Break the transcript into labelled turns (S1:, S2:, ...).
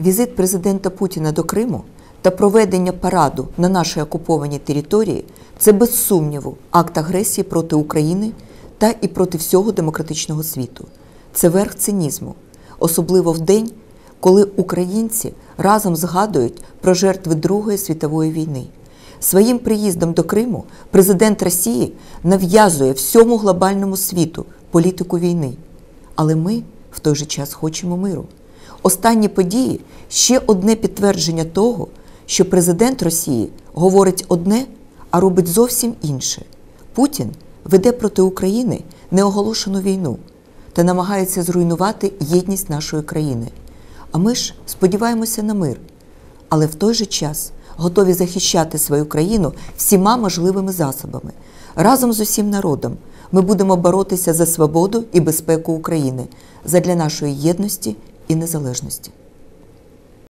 S1: Візит президента Путіна до Криму та проведення параду на нашій окупованій території це без сумніву акт агресії проти України та і проти всього демократичного світу. Це верх цинізму, особливо в день, коли українці разом згадують про жертви Другої світової війни. Своїм приїздом до Криму президент Росії нав'язує всьому глобальному світу політику війни. Але ми в той же час хочемо миру. Останні події ще одне підтвердження того, що президент Росії говорить одне, а робить зовсім інше. Путін веде проти України неоголошену війну та намагається зруйнувати єдність нашої країни. А ми ж сподіваємося на мир, але в той же час готові захищати свою країну всіма можливими засобами. Разом з усім народом ми будемо боротися за свободу і безпеку України задля нашої єдності і незалежності.